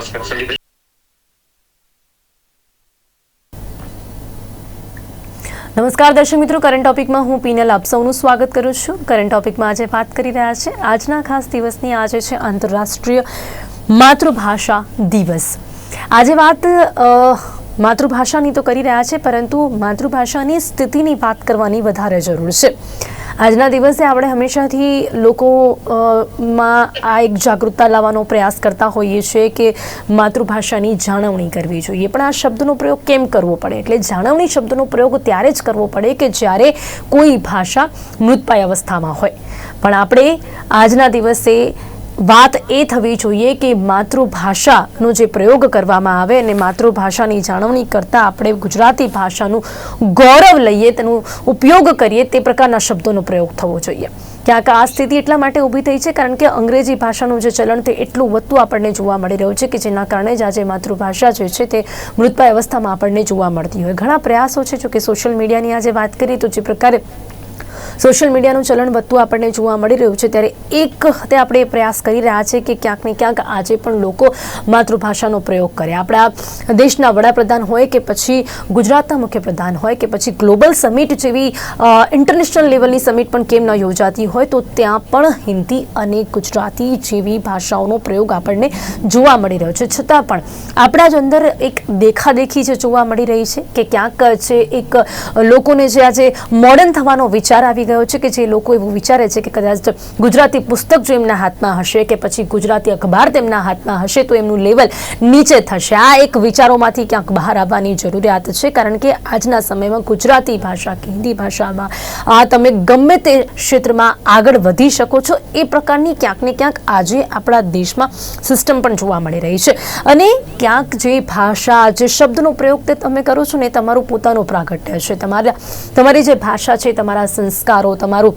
નમસ્કાર સંદીપ નમસ્કાર દર્શક મિત્રો કરંટ ટોપિકમાં હું પીનલ આપ સૌનું સ્વાગત કરું છું. કરંટ ટોપિકમાં આજે વાત કરી રહ્યા છે આજના ખાસ દિવસની, આજે છે આંતરરાષ્ટ્રીય માતૃભાષા દિવસ. આજે વાત માતૃભાષાની તો કરી રહ્યા છે, પરંતુ માતૃભાષાની સ્થિતિની વાત કરવાની વધારે જરૂર છે. આજના દિવસે આપણે હંમેશાથી લોકો માં આ એક જાગૃતતા લાવવાનો પ્રયાસ કરતા હોઈએ છીએ કે માતૃભાષાની જાળવણી કરવી જોઈએ. પણ આ શબ્દનો પ્રયોગ કેમ કરવો પડે? એટલે જાળવણી શબ્દનો પ્રયોગ ત્યારે જ કરવો પડે કે જ્યારે કોઈ ભાષા મૃતપાય અવસ્થામાં હોય. પણ આપણે આજના દિવસે વાત એ થવી જોઈએ કે માતૃભાષાનો જે પ્રયોગ કરવામાં આવે અને માતૃભાષાની જાળવણી કરતાં આપણે ગુજરાતી ભાષાનું ગૌરવ લઈએ, તેનો ઉપયોગ કરીએ, તે પ્રકારના શબ્દોનો પ્રયોગ થવો જોઈએ. ક્યાંક આ સ્થિતિ એટલા માટે ઊભી થઈ છે કારણ કે અંગ્રેજી ભાષાનું જે ચલણ તે એટલું વધતું આપણને જોવા મળી રહ્યું છે કે જેના કારણે જ આજે માતૃભાષા જે છે તે મૃતપાય અવસ્થામાં આપણને જોવા મળતી હોય. ઘણા પ્રયાસો છે, જો કે સોશિયલ મીડિયાની આજે વાત કરીએ તો જે પ્રકારે સોશિયલ મીડિયાનું ચલણ વધતું આપણને જોવા મળી રહ્યું છે. ત્યારે એક તે આપણે પ્રયાસ કરી રહ્યા છે કે ક્યાંક ને ક્યાંક આજે પણ લોકો માતૃભાષાનો પ્રયોગ કરે. આપણા દેશના વડાપ્રધાન હોય કે પછી ગુજરાતના મુખ્યપ્રધાન હોય કે પછી ગ્લોબલ સમિટ જેવી ઇન્ટરનેશનલ લેવલની સમિટ પણ કેમ ન યોજાતી હોય તો ત્યાં પણ હિન્દી અને ગુજરાતી જેવી ભાષાઓનો પ્રયોગ આપણને જોવા મળી રહ્યો છે. છતાં પણ આપણા જ અંદર એક દેખાદેખી જે જોવા મળી રહી છે કે ક્યાંક છે એક લોકોને જે આજે મોડર્ન થવાનો વિચાર આવી ગયો છે કે જે લોકો એવું વિચારે છે કે કદાચ ગુજરાતી પુસ્તક જો એમના હાથમાં હશે કે પછી ગુજરાતી અખબાર તેમના હાથમાં હશે, તો એમનું લેવલ નીચે થશે. આ એક વિચારોમાંથી ક્યાંક બહાર આવવાની જરૂરિયાત છે, કારણ કે આજના સમયમાં ગુજરાતી ભાષા કે હિન્દી ભાષામાં તમે ગમે તે ક્ષેત્રમાં આગળ વધી શકો છો. એ પ્રકારની ક્યાંક ને ક્યાંક આજે આપણા દેશમાં સિસ્ટમ પણ જોવા મળી રહી છે. અને ક્યાંક જે ભાષા, જે શબ્દનો પ્રયોગ તે તમે કરો છો ને તમારું પોતાનું પ્રાગટ્ય છે. તમારા, તમારી જે ભાષા છે, તમારા સંસ્કારો તમારું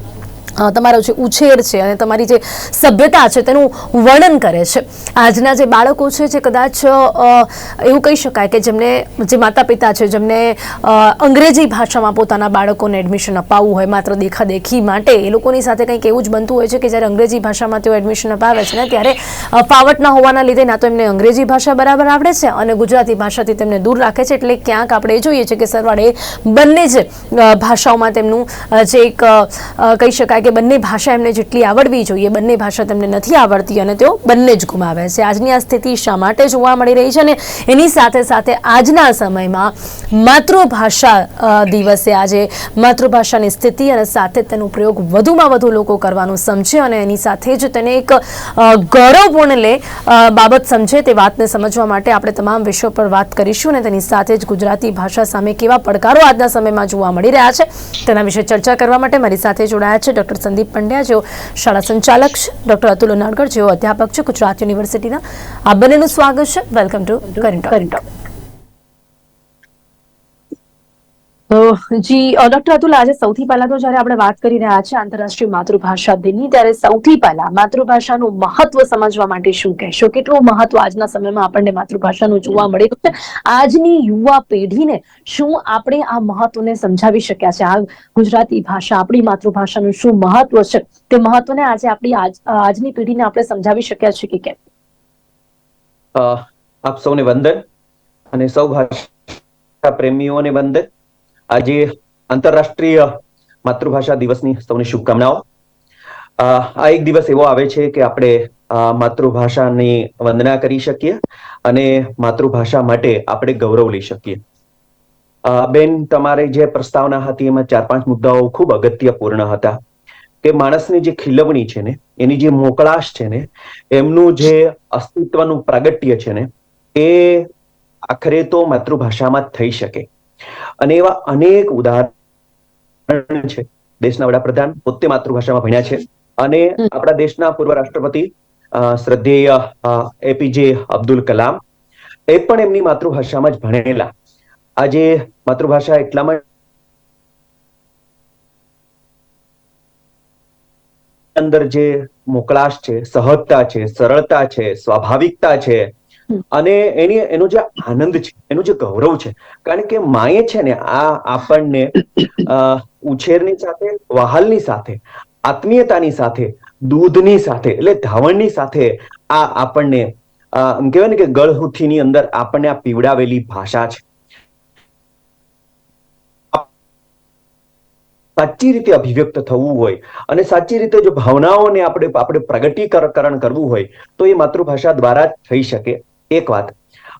તમારો જે ઉછેર છે અને તમારી જે સભ્યતા છે તેનું વર્ણન કરે છે. આજના જે બાળકો છે જે કદાચ એવું કહી શકાય કે જેમને, જે માતા પિતા છે જેમને અંગ્રેજી ભાષામાં પોતાના બાળકોને એડમિશન અપાવવું હોય, માત્ર દેખાદેખી માટે, એ લોકોની સાથે કંઈક એવું જ બનતું હોય છે કે જ્યારે અંગ્રેજી ભાષામાં તેઓ એડમિશન અપાવે છે ને ત્યારે ફાવટ ના હોવાના લીધે ના તો એમને અંગ્રેજી ભાષા બરાબર આવડે છે અને ગુજરાતી ભાષાથી તેમને દૂર રાખે છે એટલે ક્યાંક આપણે જોઈએ છીએ કે સરવાળે બંને જ ભાષાઓમાં તેમનું જે એક કહી શકાય કે બંને ભાષા એમને જેટલી આવડવી જોઈએ, બંને ભાષા તેમને નથી આવડતી અને તેઓ બંને જ ગુમાવે છે. આજની આ સ્થિતિ શા માટે જોવા મળી રહી છે અને એની સાથે સાથે આજના સમયમાં માતૃભાષા દિવસે આજે માતૃભાષાની સ્થિતિ અને સાથે તેનો પ્રયોગ વધુમાં વધુ લોકો કરવાનું સમજે અને એની સાથે જ તેને એક ગૌરવપૂર્ણ લે બાબત સમજે તે વાતને સમજવા માટે આપણે તમામ વિષયો પર વાત કરીશું અને તેની સાથે જ ગુજરાતી ભાષા સામે કેવા પડકારો આજના સમયમાં જોવા મળી રહ્યા છે તેના વિશે ચર્ચા કરવા માટે મારી સાથે જોડાયા છે ડૉક્ટર સંદીપ પંડ્યા, જેઓ શાળા સંચાલક છે. ડૉક્ટર અતુલ નાડકર જેઓ અધ્યાપક છે. ગુજરાત યુનિવર્સિટીના આ બંનેનું સ્વાગત છે. વેલકમ ટુ કરંટ કરંટ જી ડોક્ટર અતુલ, આજે સૌથી પહેલા તો જ્યારે આપણે વાત કરી રહ્યા છે આંતરરાષ્ટ્રીય માતૃભાષા દિનની, ત્યારે સૌથી પહેલા માતૃભાષાનું મહત્વ સમજવા માટે શું કહેશો? કેટલું મહત્વ આજના સમયમાં આપણને માતૃભાષાનું જોવા મળે છે? આજની યુવા પેઢીને શું આપણે આ મહત્વને સમજાવી શક્યા છે? આ ગુજરાતી ભાષા, આપણી માતૃભાષાનું શું મહત્વ છે? તે મહત્વને આજે આપણી આજની પેઢીને આપણે સમજાવી શક્યા છે કે કેમ? આપ સૌને વંદન અને સૌ ભાષા પ્રેમીઓને વંદન. આજે આંતરરાષ્ટ્રીય માતૃભાષા દિવસની સૌને શુભકામનાઓ. આ એક દિવસ એવો આવે છે કે આપણે માતૃભાષાની વંદના કરી શકીએ અને માતૃભાષા માટે આપણે ગૌરવ લઈ શકીએ. બેન, તમારે જે પ્રસ્તાવના હતી એમાં ચાર પાંચ મુદ્દાઓ ખૂબ અગત્યપૂર્ણ હતા. કે માણસની જે ખીલવણી છે ને, એની જે મોકળાશ છે ને, એમનું જે અસ્તિત્વનું પ્રાગટ્ય છે ને, એ આખરે તો માતૃભાષામાં જ થઈ શકે. અને એવા અનેક ઉદાહરણ છે દેશના વડાપ્રધાન પોતે માતૃભાષામાં ભણ્યા છે અને આપણા દેશના પૂર્વ રાષ્ટ્રપતિ શ્રદ્ધેય એપીજે અબ્દુલ કલામ એ પણ એમની માતૃભાષામાં જ ભણેલા આજે માતૃભાષા એટલામાં અંદર જે મોકળાશ છે સહજતા છે સરળતા છે સ્વાભાવિકતા છે. અને એની, એનો જે આનંદ છે, એનું જે ગૌરવ છે, કારણ કે માએ છે ને આ આપણને ઉછેરની સાથે, વહાલની સાથે, આત્મીયતાની સાથે, દૂધની સાથે, એટલે ધાવણની સાથે આ આપણને એમ કહેવાય ને કે ગળહુથીની અંદર આપણને આ પીવડાવેલી ભાષા છે. સાચી રીતે અભિવ્યક્ત થવું હોય અને સાચી રીતે જો ભાવનાઓને આપણે આપણે પ્રગટીકરણ કરવું હોય તો એ માતૃભાષા દ્વારા જ થઈ શકે. એક વાત.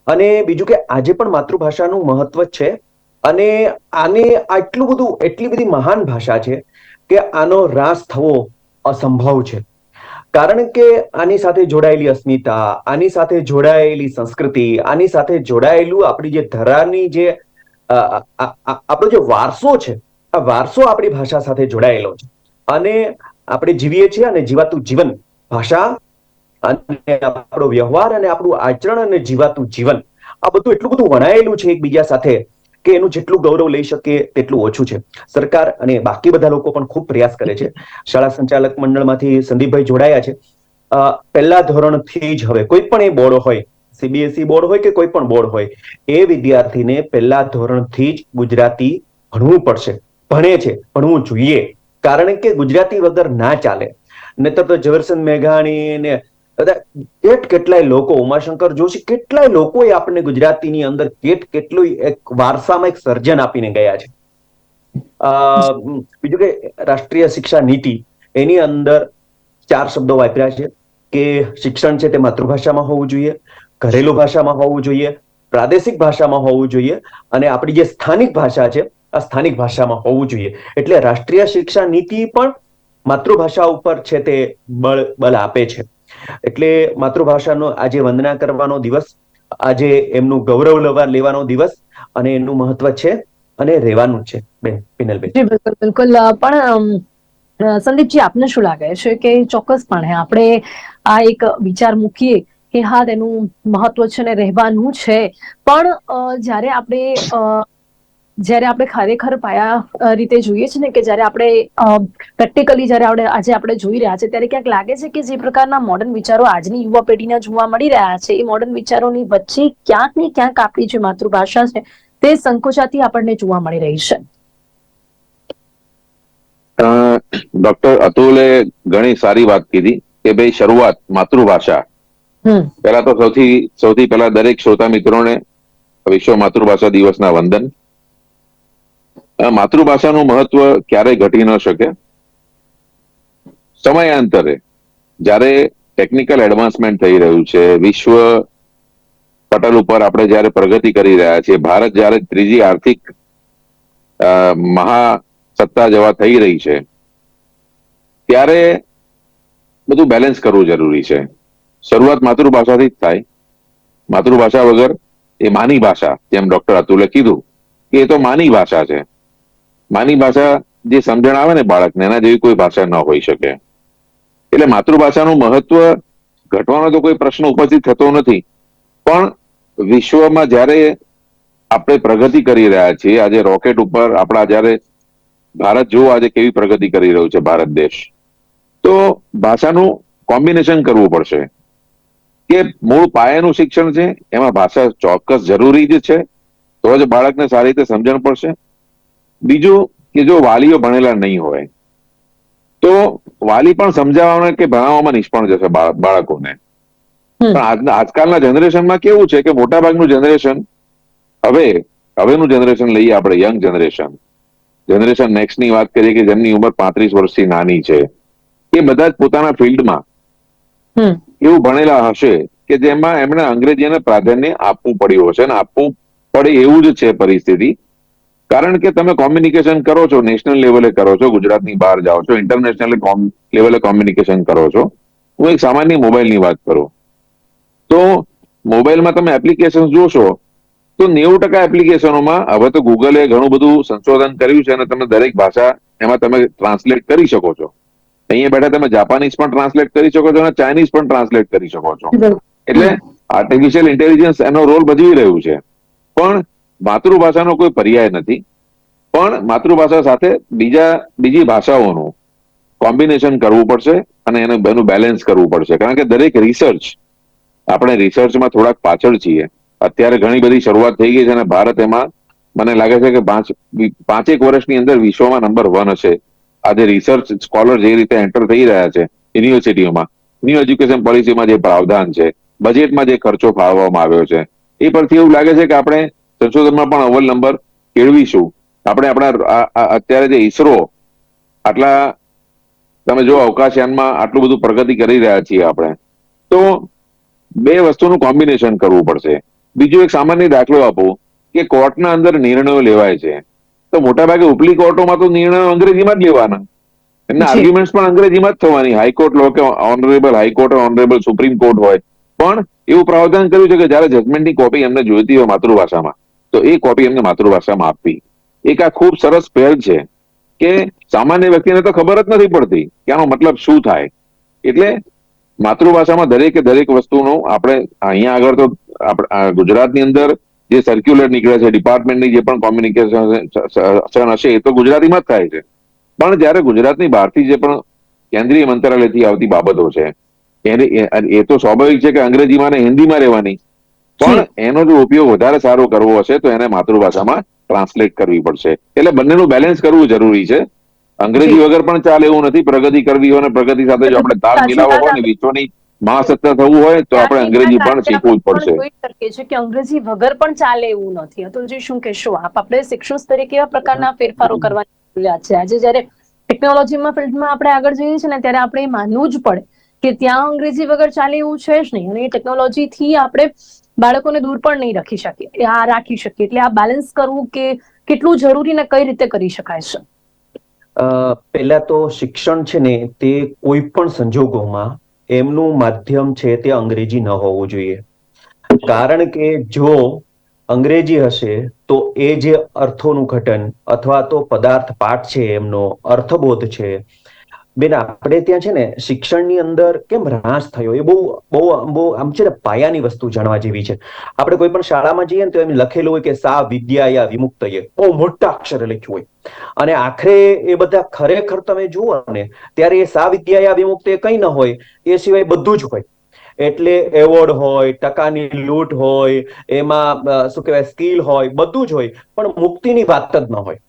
અને બીજું કે આજે પણ માતૃભાષાનું મહત્વ છે અને આને આટલું બધું, એટલી બધી મહાન ભાષા છે કે આનો રાસ થવો અસંભવ છે. કારણ કે આની સાથે જોડાયેલી અસ્મિતા, આની સાથે જોડાયેલી સંસ્કૃતિ, આની સાથે જોડાયેલું આપણી જે ધરાની જે આપણો જે વારસો છે, આ વારસો આપણી ભાષા સાથે જોડાયેલો છે. અને આપણે જીવીએ છીએ અને જીવાતું જીવન ભાષા અને આપણો વ્યવહાર અને આપણું આચરણ અને જીવાતું જીવન, આ બધું એટલું બધું વણાયેલું છે એકબીજા સાથે કે એનું જેટલું ગૌરવ લઈ શકે તેટલું ઓછું છે. સરકાર અને બાકી બધા લોકો પણ ખૂબ પ્રયાસ કરે છે. શાળા સંચાલક મંડળમાંથી સંદીપભાઈ જોડાયા છે. પહેલા ધોરણથી જ હવે કોઈ પણ એ બોર્ડ હોય સીબીએસઈ બોર્ડ હોય કે કોઈ પણ બોર્ડ હોય, એ વિદ્યાર્થીને પહેલા ધોરણથી જ ગુજરાતી ભણવું પડશે. ભણે છે, ભણવું જોઈએ. કારણ કે ગુજરાતી વગર ના ચાલે. નહીતર તો ઝવેરચંદ મેઘાણી ને કેટ કેટલાય લોકો, ઉમાશંકર જોશી, કેટલાય લોકોએ આપણને ગુજરાતીની અંદર કેટ કેટલું એક વારસામાં એક સર્જન આપીને ગયા છે. બીજું કે રાષ્ટ્રીય શિક્ષા નીતિ, એની અંદર ચાર શબ્દો વાપર્યા છે કે શિક્ષણ છે તે માતૃભાષામાં હોવું જોઈએ, ઘરેલું ભાષામાં હોવું જોઈએ, પ્રાદેશિક ભાષામાં હોવું જોઈએ અને આપણી જે સ્થાનિક ભાષા છે, આ સ્થાનિક ભાષામાં હોવું જોઈએ. એટલે રાષ્ટ્રીય શિક્ષા નીતિ પણ માતૃભાષા ઉપર છે તે બળ બળ આપે છે. એટલે માતૃભાષાનો આજે વંદના કરવાનો દિવસ, આજે એમનું ગૌરવ લેવા, લેવાનો દિવસ અને એનું મહત્વ છે અને રહેવાનું છે. બેન, પિનલબેન. બિલકુલ બિલકુલ. પણ સંદીપજી, આપને શું લાગે છે કે ચોક્કસપણે આપણે આ એક વિચાર મૂકીએ કે હા, તેનું મહત્વ છે ને રહેવાનું છે. પણ જ્યારે આપણે જ્યારે આપણે ખરેખર પાયા રીતે જોઈએ છે ને કે જ્યારે આપણે પ્રેક્ટિકલી જ્યારે આપણે આજે આપણે જોઈ રહ્યા છે ત્યારે ક્યાંક લાગે છે કે જે પ્રકારના મોડર્ન વિચારો આજની યુવા પેઢીના જોવા મળી રહ્યા છે એ મોડર્ન વિચારોની વચ્ચે ક્યાંક ને ક્યાંક આપણી જે માતૃભાષા છે તે સંકોચાતી આપણને જોવા મળી રહી છે. ડોક્ટર અતુલે ઘણી સારી વાત કીધી કે ભાઈ શરૂઆત માતૃભાષા. પહેલા તો સૌથી સૌથી પહેલા દરેક શ્રોતા મિત્રોને વિશ્વ માતૃભાષા દિવસના વંદન. માતૃભાષાનું મહત્વ ક્યારેય ઘટી ન શકે. સમયાંતરે જ્યારે ટેકનિકલ એડવાન્સમેન્ટ થઈ રહ્યું છે, વિશ્વ પટલ ઉપર આપણે જ્યારે પ્રગતિ કરી રહ્યા છીએ, ભારત જ્યારે ત્રીજી આર્થિક મહાસત્તા જેવા થઈ રહી છે, ત્યારે બધું બેલેન્સ કરવું જરૂરી છે. શરૂઆત માતૃભાષાથી જ થાય. માતૃભાષા વગર એ માની ભાષા, જેમ ડોક્ટર અતુલે કીધું, કે એ તો માની ભાષા છે. માની ભાષા જે સમજણ આવે ને બાળકને, એના જેવી કોઈ ભાષા ન હોઈ શકે. એટલે માતૃભાષાનું મહત્વ ઘટવાનો તો કોઈ પ્રશ્ન ઉપસ્થિત થતો નથી. પણ વિશ્વમાં જ્યારે આપણે પ્રગતિ કરી રહ્યા છીએ, આજે રોકેટ ઉપર આપણા જ્યારે ભારત જુઓ આજે કેવી પ્રગતિ કરી રહ્યું છે ભારત દેશ, તો ભાષાનું કોમ્બિનેશન કરવું પડશે. કે મૂળ પાયાનું શિક્ષણ છે, એમાં ભાષા ચોક્કસ જરૂરી જ છે, તો જ બાળકને સારી રીતે સમજણ પડશે. બીજું કે જો વાલીઓ ભણેલા નહીં હોય તો વાલી પણ સમજાવવામાં કે ભણાવવામાં નિષ્ફળ જશે બાળ- બાળકોને. પણ આજકાલના જનરેશનમાં કેવું છે કે મોટાભાગનું જનરેશન હવે હવેનું જનરેશન લઈએ આપણે યંગ જનરેશન. જનરેશન નેક્સ્ટની વાત કરીએ કે જેમની ઉંમર પાંત્રીસ વર્ષથી નાની છે. એ બધા જ પોતાના ફિલ્ડમાં એવું ભણેલા હશે કે જેમાં એમણે અંગ્રેજીને પ્રાધાન્ય આપવું પડ્યું હશે અને આપવું પડે એવું જ છે પરિસ્થિતિ. કારણ કે તમે કોમ્યુનિકેશન કરો છો નેશનલ લેવલે કરો છો ગુજરાતની બહાર જાઓ છો ઇન્ટરનેશનલ લેવલે કોમ્યુનિકેશન કરો છો. હું એક સામાન્ય મોબાઈલની વાત કરું. તો મોબાઈલમાં તમે એપ્લિકેશન જોશો તો નેવું ટકા એપ્લિકેશનોમાં હવે તો ગૂગલે ઘણું બધું સંશોધન કર્યું છે અને તમે દરેક ભાષા એમાં તમે ટ્રાન્સલેટ કરી શકો છો. અહીંયા બેઠા તમે જાપાનીઝ પણ ટ્રાન્સલેટ કરી શકો છો અને ચાઇનીઝ પણ ટ્રાન્સલેટ કરી શકો છો. એટલે આર્ટિફિશિયલ ઇન્ટેલિજન્સ એનો રોલ ભજવી રહ્યું છે. પણ માતૃભાષાનો કોઈ પર્યાય નથી. પણ માતૃભાષા સાથે બીજા, બીજી ભાષાઓનું કોમ્બિનેશન કરવું પડશે અને એને, એનું બેલેન્સ કરવું પડશે. કારણ કે દરેક રિસર્ચ આપણે રિસર્ચમાં થોડાક પાછળ છીએ. અત્યારે ઘણી બધી શરૂઆત થઈ ગઈ છે અને ભારત એમાં મને લાગે છે કે પાંચ, પાંચેક વર્ષની અંદર વિશ્વમાં નંબર વન હશે. આજે રિસર્ચ સ્કોલર જે રીતે એન્ટર થઈ રહ્યા છે યુનિવર્સિટીઓમાં ન્યુ એજ્યુકેશન પોલિસીમાં જે પ્રાવધાન છે બજેટમાં જે ખર્ચો ફાળવવામાં આવ્યો છે, એ પરથી એવું લાગે છે કે આપણે સંશોધનમાં પણ અવ્વલ નંબર કેળવીશું. આપણે આપણા અત્યારે જે ઈસરો આટલા તમે જો અવકાશયાનમાં આટલું બધું પ્રગતિ કરી રહ્યા છીએ આપણે તો બે વસ્તુનું કોમ્બિનેશન કરવું પડશે. બીજું એક સામાન્ય દાખલો આપો કે કોર્ટના અંદર નિર્ણયો લેવાય છે. તો મોટાભાગે ઉપલી કોર્ટોમાં તો નિર્ણયો અંગ્રેજીમાં જ લેવાના. એમના આર્ગ્યુમેન્ટ પણ અંગ્રેજીમાં જ થવાની. હાઈકોર્ટ લો કે honourable high court honourable supreme court હોય. પણ એવું પ્રાવધાન કર્યું છે કે જયારે જજમેન્ટની કોપી એમને જોઈતી હોય માતૃભાષામાં તો એ કોપી એમને માતૃભાષામાં આપવી એક આ ખૂબ સરસ પહેલ છે કે સામાન્ય વ્યક્તિને તો ખબર જ નથી પડતી કે આનો મતલબ શું થાય. એટલે માતૃભાષામાં દરેકે દરેક વસ્તુનું આપણે અહીંયા આગળ તો ગુજરાતની અંદર જે સર્ક્યુલર નીકળે છે ડિપાર્ટમેન્ટની જે પણ કોમ્યુનિકેશન હશે એ તો ગુજરાતીમાં જ થાય છે. પણ જ્યારે ગુજરાતની બહારથી જે પણ કેન્દ્રીય મંત્રાલયથી આવતી બાબતો છે, એને એ- તો સ્વાભાવિક છે કે અંગ્રેજીમાં ને હિન્દીમાં રહેવાની. પણ એનો જો ઉપયોગ વધારે સારો કરવો હશે તો એને માતૃભાષામાં ટ્રાન્સલેટ કરવી પડશે. એટલે બંનેનું બેલેન્સ કરવું જરૂરી છે. અંગ્રેજી વગર પણ ચાલે એવું નથી. પ્રગતિ કરવી હોય અને પ્રગતિ સાથે જો આપણે તાલ મિલાવવો હોય ને વિશ્વની મહાસત્તા થવું હોય તો આપણે અંગ્રેજી પણ શીખવું જ પડશે. શકીએ કે અંગ્રેજી વગર પણ ચાલે એવું નથી. અતુલજી શું કહેશો આપ? આપણે શિક્ષણ સ્તરે કેવા પ્રકારના ફેરફારો કરવાની જરૂરિયાત છે? આજે જ્યારે ટેકનોલોજીમાં ફિલ્ડમાં આપણે આગળ જઈએ છીએ ને ત્યારે આપણે માનવું જ પડે કે ત્યાં અંગ્રેજી વગર ચાલે એવું છે જ નહીં. અને એ ટેકનોલોજીથી આપણે બાળકોને દૂર પણ નહીં રાખી શકીએ. આ રાખી શકીએ. એટલે આ બેલેન્સ કરવું કે કેટલું જરૂરી ને કઈ રીતે કરી શકાય છે? પહેલા તો શિક્ષણ છે ને તે કોઈ પણ સંજોગોમાં એમનું માધ્યમ છે તે અંગ્રેજી ન હોવું જોઈએ. કારણ કે જો અંગ્રેજી હશે તો એ જે અર્થોનું ઘટન અથવા તો પદાર્થ પાઠ છે એમનો, અર્થબોધ છે બેન, આપણે ત્યાં છે ને શિક્ષણની અંદર કેમ રાસ થયો? એ બહુ બહુ બહુ આમ છે ને પાયાની વસ્તુ જાણવા જેવી છે. આપણે કોઈ પણ શાળામાં જઈએ ને તો એમ લખેલું હોય કે સા વિદ્યાયા વિમુક્તયે. બહુ મોટા અક્ષરે લખ્યું હોય. અને આખરે એ બધા ખરેખર તમે જુઓ ને, ત્યારે એ સા વિદ્યાયા વિમુક્ત એ કંઈ ન હોય, એ સિવાય બધું જ હોય. એટલે એવોર્ડ હોય, ટકાની લૂંટ હોય, એમાં શું કહેવાય, સ્કિલ હોય, બધું જ હોય, પણ મુક્તિની વાત જ ન હોય.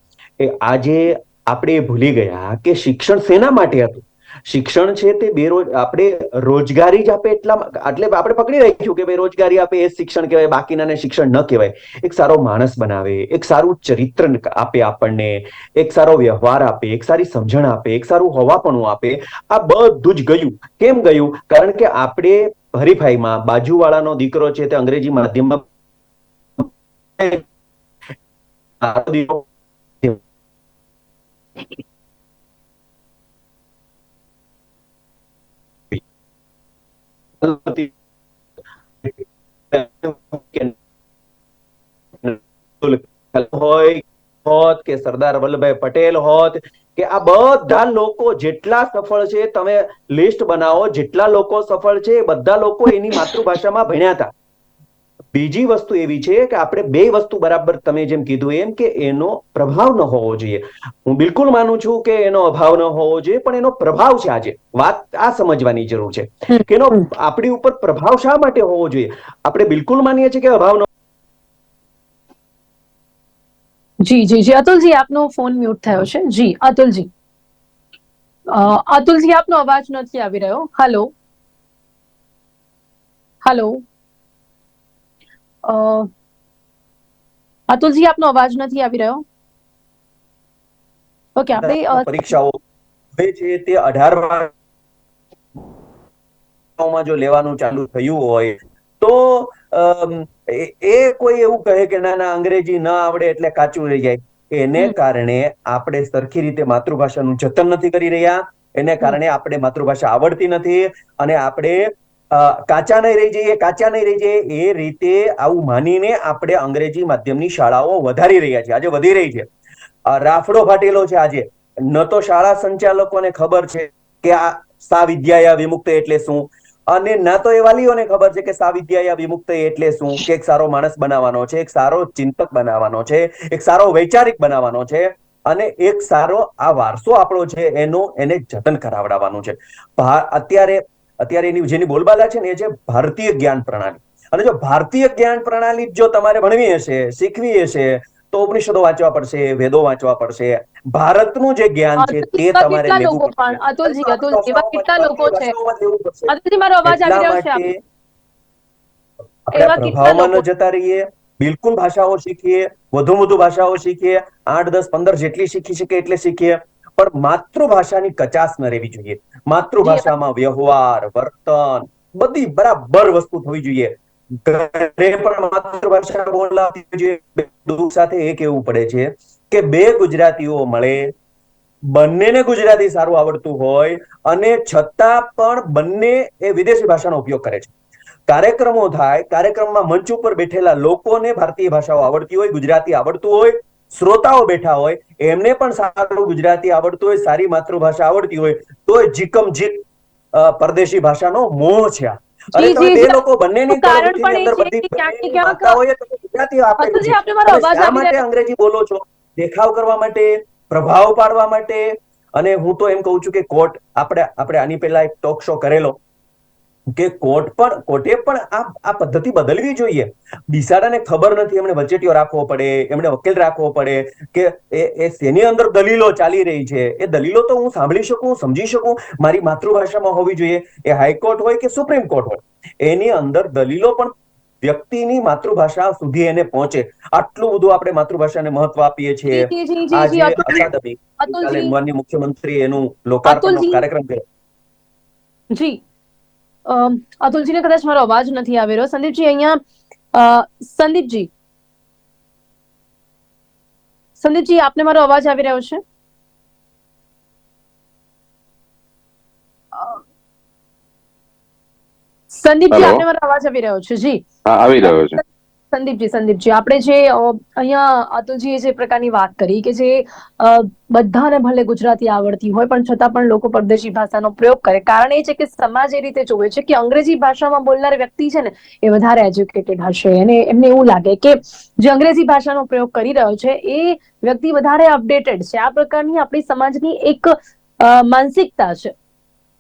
એ આજે આપણે એ ભૂલી ગયા કે શિક્ષણ શેના માટે હતું? શિક્ષણ છે તે બેરોજ આપણે રોજગારી જ આપે એટલા એટલે આપણે પકડી રાખ્યું કે બેરોજગારી આપે, એ શિક્ષણ કહેવાય, બાકીનાને શિક્ષણ ન કહેવાય. એક સારો માણસ બનાવે, એક સારું ચરિત્ર આપે આપણને, એક સારો વ્યવહાર આપે, એક સારી સમજણ આપે, એક સારું હવાપણું આપે. આ બધું જ ગયું. કેમ ગયું? કારણ કે આપણે હરીફાઈમાં, બાજુવાળાનો દીકરો છે તે અંગ્રેજી માધ્યમમાં હોત કે સરદાર વલ્લભભાઈ પટેલ હોત કે આ બધા લોકો જેટલા સફળ છે, તમે લિસ્ટ બનાવો, જેટલા લોકો સફળ છે બધા લોકો એની માતૃભાષામાં ભણ્યા હતા. બીજી વસ્તુ એવી છે કે આપણે બે વસ્તુ બરાબર તમે જેમ કીધું એમ કે એનો પ્રભાવ ન હોવો જોઈએ. હું બિલકુલ માનું છું કે એનો અભાવ ન હોવો જોઈએ પણ એનો પ્રભાવ છે આજે. વાત આ સમજવાની જરૂર છે કે એનો આપણી ઉપર પ્રભાવ શા માટે હોવો જોઈએ? આપણે બિલકુલ માનીએ છીએ કે અભાવ ન જી જી જી. અતુલજી આપનો ફોન મ્યુટ થયો છે. જી અતુલજી. અતુલજી આપનો અવાજ નથી આવી રહ્યો. હલો હલો અતુલજી આપનો અવાજ નથી આવી રહ્યો? ઓકે આપણે પરીક્ષાઓ હવે છે તે અઢારમાં જો લેવાનું ચાલુ થયું હોય તો એ કોઈ એવું કહે કે ના ના અંગ્રેજી ન આવડે એટલે કાચું રહી જાય. એને કારણે આપણે સરખી રીતે માતૃભાષાનું જતન નથી કરી રહ્યા. એને કારણે આપણે માતૃભાષા આવડતી નથી અને આપણે કાચા નહીં રહી જઈએ, કાચા નહીં રહી જઈએ, એ રીતે આવું માનીને આપણે અંગ્રેજી માધ્યમની શાળાઓ વધારી રહ્યા છીએ. આજે વધી રહી છે. રાફડો ફાટેલો છે આજે. ન તો શાળા સંચાલકોને ખબર છે કે આ સા વિદ્યાયા વિમુક્ત એટલે શું? અને ના તો એ વાલીઓને ખબર છે કે સા વિદ્યાયા વિમુક્ત એટલે શું? કે એક સારો માણસ બનાવવાનો છે, એક સારો ચિંતક બનાવવાનો છે, એક સારો વૈચારિક બનાવવાનો છે અને એક સારો આ વારસો આપણો છે, એનો એને જતન કરાવડાવવાનું છે. અત્યારે અત્યારે એની જેની બોલબાલા છે ને એ છે ભારતીય જ્ઞાન પ્રણાલી. અને જો ભારતીય જ્ઞાન પ્રણાલી જો તમારે ભણવી હશે શીખવી હશે તો ઉપનિષદો વાંચવા પડશે વેદો વાંચવા પડશે. ભારતનું જે જ્ઞાન છે તે તમારે લેવું પડશે. અતુલજી અતુલજી એવા કેટલા લોકો છે? ભાષાઓમાં લેવું પડશે. અતુલજી મારો અવાજ આવી રહ્યો છે આપણે એવા પ્રભાવમાં ન જતા રહીએ બિલકુલ ભાષાઓ શીખીએ વધુ વધુ ભાષાઓ શીખીએ આઠ દસ પંદર જેટલી શીખી શકે એટલે શીખીએ. પણ માતૃભાષાની કચાસ ન રહેવી જોઈએ. માતૃભાષામાં વ્યવહાર, વર્તન બધી બરાબર વસ્તુ થવી જોઈએ. ઘરે પણ માતૃભાષા બોલાવવી જોઈએ. સાથે એ કેવું પડે છે કે બે ગુજરાતીઓ મળે, બંનેને ગુજરાતી સારું આવડતું હોય અને છતાં પણ બંને એ વિદેશી ભાષાનો ઉપયોગ કરે છે. કાર્યક્રમો થાય, કાર્યક્રમમાં મંચ ઉપર બેઠેલા લોકોને ભારતીય ભાષાઓ આવડતી હોય, ગુજરાતી આવડતું હોય શ્રોતાઓ બેઠા હોય એમને પણ સારું ગુજરાતી આવડતું હોય સારી માતૃભાષા આવડતી હોય તો જીકમ જીક પરદેશી ભાષાનો મોહ છે. તમે બે લોકો બંનેની અંદર બધી માતા હોય તો ગુજરાતી આપેલું શા માટે અંગ્રેજી બોલો છો? દેખાવ કરવા માટે પ્રભાવ પાડવા માટે? અને હું તો એમ કહું છું કે કોર્ટ આપણે આપણે આની પહેલા એક ટોક શો કરેલો. કે કોર્ટ પણ કોર્ટે પણ આ આ પદ્ધતિ બદલવી જોઈએ. બિસાડાને ખબર નથી એમણે વચેટીઓ રાખવો પડે એમણે વકીલ રાખવો પડે કે એ એ શેની અંદર દલીલો ચાલી રહી છે. એ દલીલો તો હું સાંભળી શકું સમજી શકું મારી માતૃભાષામાં હોવી જોઈએ. એ હાઈકોર્ટ હોય કે સુપ્રીમ કોર્ટ હોય એની અંદર દલીલો પણ વ્યક્તિની માતૃભાષા સુધી એને પહોંચે. આટલું બધું આપણે માતૃભાષાને મહત્વ આપીએ છીએ. આજે અકાદમી મુખ્યમંત્રી એનું લોકાર્પણ કાર્યક્રમ કર્યો જી. અતુલજીને કદાચ મારો અવાજ નથી આવી રહ્યો. સંદીપજી અહીંયા સંદીપજી. સંદીપજી આપને મારો અવાજ આવી રહ્યો છે? સંદીપજી આપને મારો અવાજ આવી રહ્યો છે. જી. આવી રહ્યો છે. સંદીપજી સંદીપજી, આપણે જે અહીંયા અતુલજીએ જે પ્રકારની વાત કરી કે જે બધાને ભલે ગુજરાતી આવડતી હોય, પણ છતાં પણ લોકો પરદેશી ભાષાનો પ્રયોગ કરે. કારણ એ છે કે સમાજ એ રીતે જોવે છે કે અંગ્રેજી ભાષામાં બોલનાર વ્યક્તિ છે ને, એ વધારે એજ્યુકેટેડ હશે. અને એમને એવું લાગે કે જે અંગ્રેજી ભાષાનો પ્રયોગ કરી રહ્યો છે, એ વ્યક્તિ વધારે અપડેટેડ છે. આ પ્રકારની આપણી સમાજની એક માનસિકતા છે.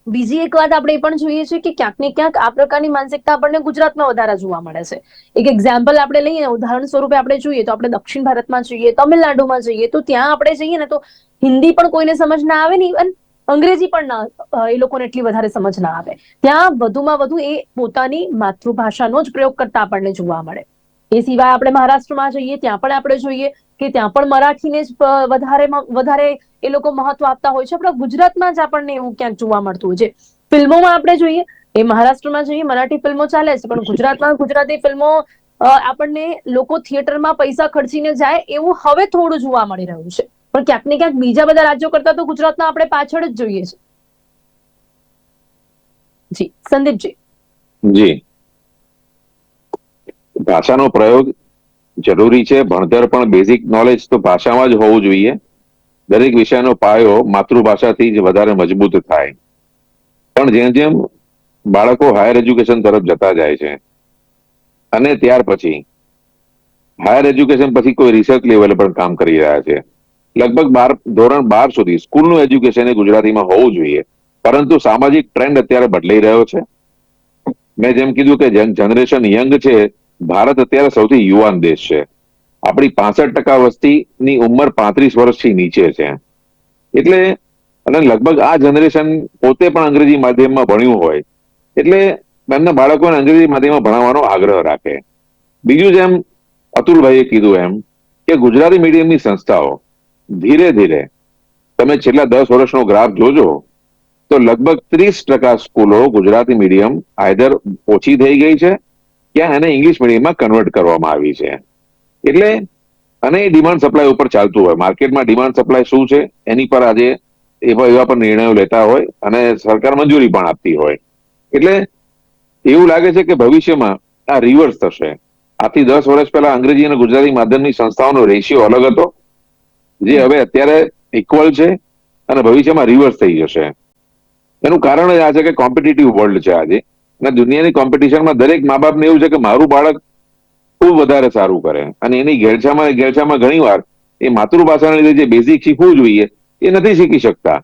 બીજી એક વાત આપણે એ પણ જોઈએ છે કે ક્યાંક ને ક્યાંક આ પ્રકારની માનસિકતા આપણને ગુજરાતમાં વધારે જોવા મળે છે. એક એક્ઝામ્પલ આપણે લઈએ, ઉદાહરણ સ્વરૂપે આપણે જોઈએ તો આપણે દક્ષિણ ભારતમાં જોઈએ, તમિલનાડુમાં જઈએ, તો ત્યાં આપણે જઈએ ને તો હિન્દી પણ કોઈને સમજ ના આવે ને ઇવન અંગ્રેજી પણ ના એ લોકોને એટલી વધારે સમજ ના આવે. ત્યાં વધુમાં વધુ એ પોતાની માતૃભાષાનો જ પ્રયોગ કરતા આપણને જોવા મળે. એ સિવાય આપણે મહારાષ્ટ્રમાં જઈએ, ત્યાં પણ આપણે જોઈએ કે ત્યાં પણ મરાઠીને જ વધારે વધારે એ લોકો મહત્વ આપતા હોય છે. આપણા ગુજરાતમાં જ આપણને એવું ક્યાંક જોવા મળતું હોય છે. ફિલ્મોમાં આપણે જોઈએ, એ મહારાષ્ટ્રમાં જોઈએ, મરાઠી ફિલ્મો ચાલે છે, પણ ગુજરાતમાં ગુજરાતી ફિલ્મો આપણને લોકો થિયેટરમાં પૈસા ખર્ચીને જાય એવું હવે થોડું જોવા મળી રહ્યું છે. પણ ક્યાંક ને ક્યાંક બીજા બધા રાજ્યો કરતા તો ગુજરાતમાં આપણે પાછળ જ જોઈએ છે. જી, સંદીપજી. જી. ભાષાનો પ્રયોગ જરૂરી છે, ભણતર પણ બેઝિક નોલેજ તો ભાષામાં જ હોવું જોઈએ. દરેક વિષયનો પાયો માતૃભાષાથી જ વધારે મજબૂત થાય. પણ જેમ જેમ બાળકો હાયર એજ્યુકેશન તરફ જતા જાય છે અને ત્યાર પછી હાયર એજ્યુકેશન પછી કોઈ રિસર્ચ લેવલે પણ કામ કરી રહ્યા છે. લગભગ બાર, ધોરણ બાર સુધી સ્કૂલનું એજ્યુકેશન એ ગુજરાતીમાં હોવું જોઈએ. પરંતુ સામાજિક ટ્રેન્ડ અત્યારે બદલાઈ રહ્યો છે. મેં જેમ કીધું કે જનરેશન યંગ છે ભારત અત્યારે સૌથી યુવાન દેશ છે. આપણી પાસઠ ટકા વસ્તીની ઉંમર પાંત્રીસ વર્ષથી નીચે છે. એટલે અને લગભગ આ જનરેશન પોતે પણ અંગ્રેજી માધ્યમમાં ભણ્યું હોય. એટલે એમના બાળકોને અંગ્રેજી માધ્યમમાં ભણાવવાનો આગ્રહ રાખે. બીજું જેમ અતુલભાઈએ કીધું એમ કે ગુજરાતી મીડિયમની સંસ્થાઓ ધીરે ધીરે, તમે છેલ્લા દસ વર્ષનો ગ્રાફ જોજો, તો લગભગ ત્રીસ ટકા સ્કૂલો ગુજરાતી મીડિયમ આઈધર ઓછી થઈ ગઈ છે ક્યાં એને ઇંગ્લિશ મીડિયમમાં કન્વર્ટ કરવામાં આવી છે. એટલે, અને એ ડિમાન્ડ સપ્લાય ઉપર ચાલતું હોય. માર્કેટમાં ડિમાન્ડ સપ્લાય શું છે? એની પર આજે એવા એવા પણ નિર્ણયો લેતા હોય અને સરકાર મંજૂરી પણ આપતી હોય. એટલે એવું લાગે છે કે ભવિષ્યમાં આ રિવર્સ થશે. આથી દસ વર્ષ પહેલા અંગ્રેજી અને ગુજરાતી માધ્યમની સંસ્થાઓનો રેશિયો અલગ હતો, જે હવે અત્યારે ઇક્વલ છે અને ભવિષ્યમાં રિવર્સ થઈ જશે. એનું કારણ જ આ છે કે કોમ્પિટિટિવ વર્લ્ડ છે આજે. દુનિયાની કોમ્પિટિશનમાં દરેક મા બાપને એવું છે કે મારું બાળક ખૂબ વધારે સારું કરે. અને એની ઘેરછામાં ઘેરછામાં ઘણી વાર એ માતૃભાષાને લીધે જે બેઝિક શીખવું જોઈએ એ નથી શીખી શકતા.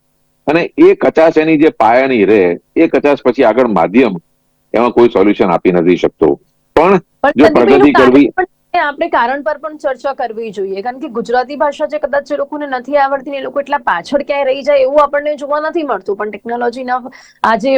અને એ કચાશ એની જે પાયાની રહે એ કચાશ પછી આગળ માધ્યમ એમાં કોઈ સોલ્યુશન આપી નથી શકતો. પણ જો પ્રગતિ કરવી આપણે કારણ પર પણ ચર્ચા કરવી જોઈએ. કારણ કે ગુજરાતી ભાષા જે કદાચ જે લોકોને નથી આવડતી એ લોકો એટલા પાછળ ક્યાંય રહી જાય એવું આપણને જોવા નથી મળતું. પણ ટેકનોલોજીના આજે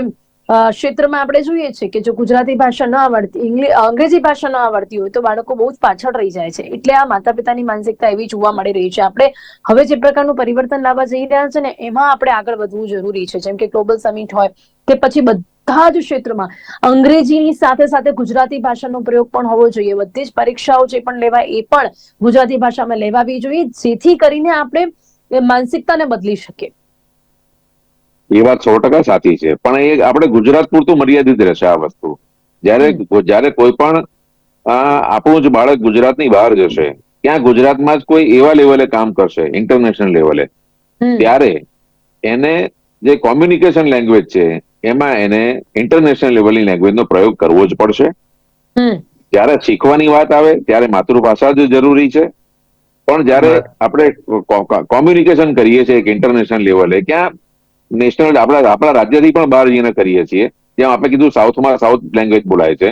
ક્ષેત્રમાં આપણે જોઈએ છે કે જો ગુજરાતી ભાષા ન આવડતી અંગ્રેજી ભાષા ન આવડતી હોય તો બાળકો બહુ જ પાછળ રહી જાય છે. એટલે આ માતા પિતાની માનસિકતા એવી જોવા મળી રહી છે. આપણે હવે જે પ્રકારનું પરિવર્તન લાવવા જઈ રહ્યા છે ને, એમાં આપણે આગળ વધવું જરૂરી છે. જેમ કે ગ્લોબલ સમિટ હોય કે પછી બધા જ ક્ષેત્રમાં અંગ્રેજીની સાથે સાથે ગુજરાતી ભાષાનો પ્રયોગ પણ હોવો જોઈએ. બધી જ પરીક્ષાઓ જે પણ લેવાય એ પણ ગુજરાતી ભાષામાં લેવાવી જોઈએ, જેથી કરીને આપણે માનસિકતાને બદલી શકીએ. એ વાત સો ટકા સાચી છે. પણ એ આપણે ગુજરાત પૂરતું મર્યાદિત રહેશે આ વસ્તુ. જ્યારે જ્યારે કોઈ પણ આપણું જ બાળક ગુજરાતની બહાર જશે ત્યાં ગુજરાતમાં જ કોઈ એવા લેવલે કામ કરશે ઇન્ટરનેશનલ લેવલે. ત્યારે એને જે કોમ્યુનિકેશન લેંગ્વેજ છે એમાં એને ઇન્ટરનેશનલ લેવલની લેંગ્વેજનો પ્રયોગ કરવો જ પડશે. જયારે શીખવાની વાત આવે ત્યારે માતૃભાષા જ જરૂરી છે. પણ જ્યારે. આપણે કોમ્યુનિકેશન કરીએ છીએ એક ઇન્ટરનેશનલ લેવલે ક્યાં નેશનલ આપણા આપણા રાજ્યથી પણ બહાર જઈને કરીએ છીએ. જેમ આપણે કીધું સાઉથમાં સાઉથ લેંગ્વેજ બોલાય છે.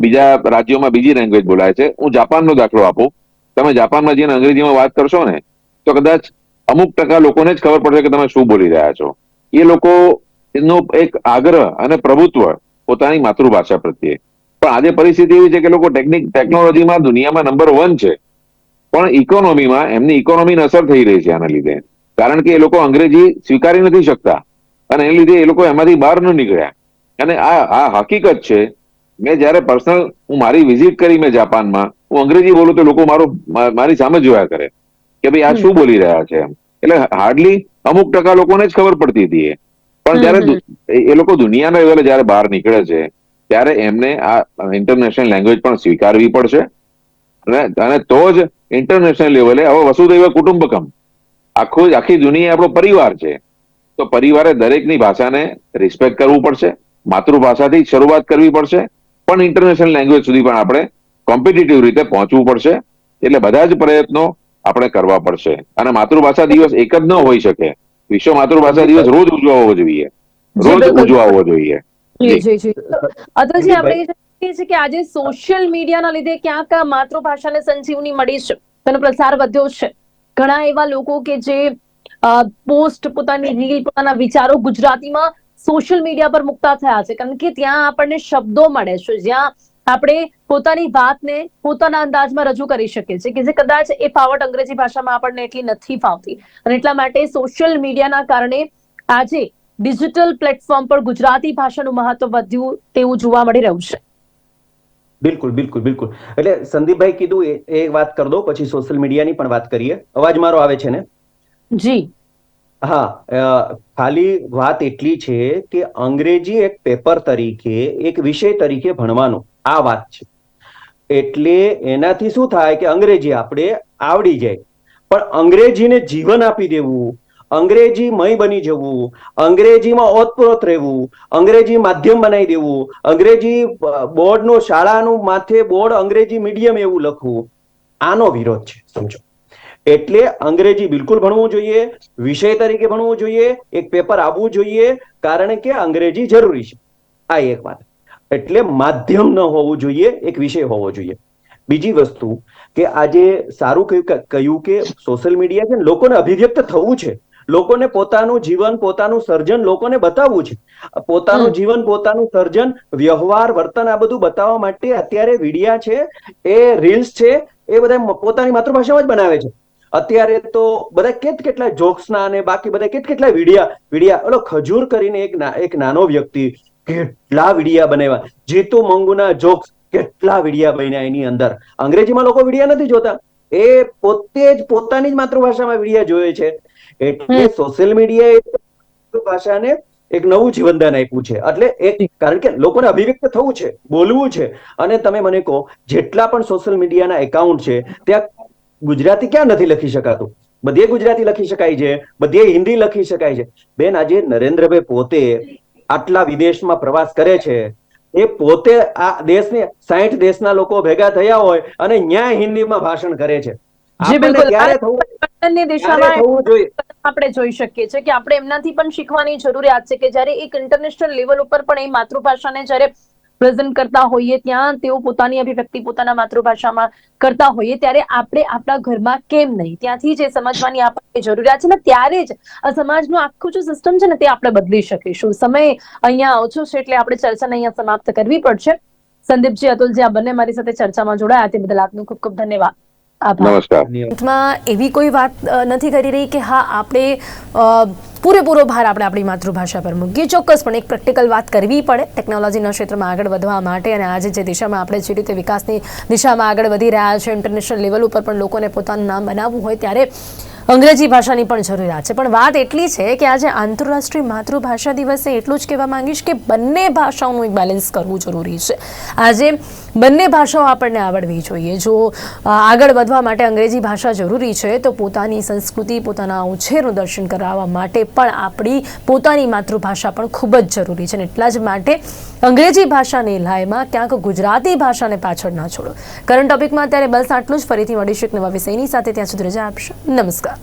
બીજા રાજ્યોમાં બીજી લેંગ્વેજ બોલાય છે. હું જાપાનનો દાખલો આપું. તમે જાપાનમાં જઈને અંગ્રેજીમાં વાત કરશો ને, તો કદાચ અમુક ટકા લોકોને જ ખબર પડશે કે તમે શું બોલી રહ્યા છો. એ લોકો નો એક આગ્રહ અને પ્રભુત્વ પોતાની માતૃભાષા પ્રત્યે. પણ આજે પરિસ્થિતિ એવી છે કે લોકો ટેકનિક, ટેકનોલોજીમાં દુનિયામાં નંબર વન છે. પણ ઇકોનોમીમાં એમની ઇકોનોમીને અસર થઈ રહી છે આના લીધે. કારણ કે એ લોકો અંગ્રેજી સ્વીકારી નથી શકતા. અને એને લીધે એ લોકો એમાંથી બહાર ન નીકળ્યા. અને આ આ હકીકત છે મેં જ્યારે પર્સનલ હું મારી વિઝિટ કરી મેં જાપાનમાં હું અંગ્રેજી બોલું તો લોકો મારો મારી સામે જોયા કરે કે ભાઈ આ શું બોલી રહ્યા છે એમ. એટલે હાર્ડલી અમુક ટકા લોકોને જ ખબર પડતી હતી પણ જ્યારે એ લોકો દુનિયાના લેવલે જયારે બહાર નીકળે છે ત્યારે એમને આ ઇન્ટરનેશનલ લેંગ્વેજ પણ સ્વીકારવી પડશે. અને અને તો જ ઇન્ટરનેશનલ લેવલે હવે વસુદૈવ કુટુંબકમ આખું આખી દુનિયા આપણો પરિવાર છે. તો પરિવારે દરેકની ભાષાને રિસ્પેક્ટ કરવું પડશે માતૃભાષાથી શરૂઆત કરવી પડશે પણ ઇન્ટરનેશનલ લેંગ્વેજ સુધી પણ આપણે કોમ્પિટિટિવ રીતે પહોંચવું પડશે. એટલે બધા જ પ્રયત્નો આપણે કરવા પડશે. અને માતૃભાષા દિવસ એક જ ન હોઈ શકે. વિશ્વ માતૃભાષા દિવસ રોજ ઉજવવો જોઈએ. રોજ ઉજવાવો જોઈએ. અતુલજી આપણે. છીએ કે આજે સોશિયલ મીડિયાના લીધે ક્યાંક માતૃભાષાને સંજીવની મળી છે. તેનો પ્રસાર વધ્યો છે. ઘણા એવા લોકો કે જે પોસ્ટ પોતાની રીલ, પોતાના વિચારો ગુજરાતીમાં સોશિયલ મીડિયા પર મુકતા થયા છે. કારણ કે ત્યાં આપણને શબ્દો મળે છે. જ્યાં આપણે પોતાની વાતને પોતાના અંદાજમાં રજૂ કરી શકીએ છીએ કે જે કદાચ એ ફાવટ અંગ્રેજી ભાષામાં આપણને એટલી નથી ફાવતી. અને એટલા માટે સોશિયલ મીડિયાના કારણે આજે ડિજિટલ પ્લેટફોર્મ પર ગુજરાતી ભાષાનું મહત્વ વધ્યું તેવું જોવા મળી રહ્યું છે. બિલકુલ બિલકુલ બિલકુલ. એટલે સંદીપભાઈ કીધું એ વાત કરી દો પછી સોશિયલ મીડિયાની પણ વાત કરીએ. અવાજ મારો આવે છે ને? જી. હા ખાલી વાત એટલી છે કે અંગ્રેજી એક પેપર તરીકે એક વિષય તરીકે ભણવાનો આ વાત છે. એટલે એનાથી શું થાય કે અંગ્રેજી આપણે આવડી જાય. પણ અંગ્રેજીને જીવન આપી દેવું અંગ્રેજીમય બની જવું, અંગ્રેજીમાં ઓતપ્રોત રહેવું, અંગ્રેજી માધ્યમ બનાવી દેવું, અંગ્રેજી બોર્ડનું શાળાનું માથે બોર્ડ અંગ્રેજી મીડિયમ એવું લખવું, આનો વિરોધ છે, સમજો. એટલે અંગ્રેજી બિલકુલ ભણવું જોઈએ, વિષય તરીકે ભણવું જોઈએ, એક પેપર આવવું જોઈએ, કારણ કે અંગ્રેજી જરૂરી છે. આ એક વાત. એટલે માધ્યમ ન હોવું જોઈએ, એક વિષય હોવો જોઈએ. બીજી વસ્તુ કે આજે સારું કહ્યું કે- સોશિયલ મીડિયા છે લોકોને અભિવ્યક્ત થવું છે. લોકોને પોતાનું જીવન પોતાનું સર્જન લોકોને બતાવવું છે. પોતાનું જીવન પોતાનું સર્જન વ્યવહાર વર્તન આ બધું બતાવવા માટે અત્યારે વિડિયા છે એ રીલ્સ છે એ બધા પોતાની માતૃભાષામાં જ બનાવે છે. અત્યારે તો બધા કેટ કેટલા જોક્સના અને બાકી બધા કેટ કેટલા વિડિયા વિડિયા ઓલો ખજૂર કરીને એક એક નાનો વ્યક્તિ કેટલા વિડિયા બનાવ્યા. જીતુ મંગુના જોક્સ કેટલા વિડિયા બન્યા એની અંદર. અંગ્રેજીમાં લોકો વિડિયા નથી જોતા. એ પોતે જ પોતાની જ માતૃભાષામાં વિડિયા જોવે છે. એટલે સોશિયલ મીડિયાએ ભાષાને એક નવું જીવનદાન આપ્યું છે. એટલે એક કારણ કે લોકોને અભિવ્યક્ત થવું છે બોલવું છે. અને તમે મને કહો જેટલા પણ સોશિયલ મીડિયાના એકાઉન્ટ છે ત્યાં ગુજરાતી ક્યાં નથી લખી શકાતું? બધે ગુજરાતી લખી શકાય છે બધે હિન્દી લખી શકાય છે. બેન આજે નરેન્દ્રભાઈ પોતે આટલા વિદેશમાં પ્રવાસ કરે છે. એ પોતે આ દેશને સાહીઠ દેશના લોકો ભેગા થયા હોય અને ન્યાય હિન્દીમાં ભાષણ કરે છે. જી બિલકુલ પરિવર્તનની દિશામાં આપણે જોઈ શકીએ છીએ કે આપણે એમનાથી પણ શીખવાની જરૂરિયાત છે કે જ્યારે એક ઇન્ટરનેશનલ લેવલ ઉપર પણ એ માતૃભાષાને જ્યારે પ્રેઝન્ટ કરતા હોઈએ ત્યાં તેઓ પોતાની અભિવ્યક્તિ પોતાના માતૃભાષામાં કરતા હોઈએ ત્યારે આપણે આપણા ઘરમાં કેમ નહીં? ત્યાંથી જે સમજવાની આપણને જરૂરિયાત છે ને ત્યારે જ આ સમાજનું આખું જે સિસ્ટમ છે ને તે આપણે બદલી શકીશું. સમય અહીંયા ઓછો છે એટલે આપણે ચર્ચાને અહીંયા સમાપ્ત કરવી પડશે. સંદીપજી અતુલજી આ બંને મારી સાથે ચર્ચામાં જોડાયા. તે બદલ આપનું ખૂબ ખૂબ ધન્યવાદ. આભાર. નમસ્કાર. અંતમાં એવી કોઈ વાત નથી કરી રહી કે હા આપણે અ, પૂરેપૂરો ભાર આપણે આપણી માતૃભાષા પર મૂકીએ. ચોક્કસ પણ એક પ્રેક્ટિકલ વાત કરવી પડે. ટેકનોલોજીના ક્ષેત્રમાં આગળ વધવા માટે અને આજે જે દિશામાં આપણે જે રીતે વિકાસની દિશામાં આગળ વધી રહ્યા છે ઇન્ટરનેશનલ લેવલ ઉપર પણ લોકોને પોતાનું નામ બનાવવું હોય ત્યારે અંગ્રેજી ભાષાની પણ જરૂરિયાત છે. પણ વાત એટલી છે કે આજે આંતરરાષ્ટ્રીય માતૃભાષા દિવસે એટલું જ કહેવા માંગીશ કે બંને ભાષાઓનું એક બેલેન્સ કરવું જરૂરી છે. આજે બંને ભાષાઓ આપણને આવડવી જોઈએ. જો આગળ વધવા માટે અંગ્રેજી ભાષા જરૂરી છે, તો પોતાની સંસ્કૃતિ, પોતાના ઉછેરનું દર્શન કરાવવા માટે પણ આપણી પોતાની માતૃભાષા પણ ખૂબ જ જરૂરી છે અને એટલા જ માટે અંગ્રેજી ભાષાની લાયમાં ક્યાંક ગુજરાતી ભાષાને પાછળ ના છોડો. કરંટ ટોપિકમાં અત્યારે બસ આટલું જ. ફરીથી મળીશું એક નવા વિષયની સાથે. ત્યાં સુધી રજા આપશો. નમસ્કાર.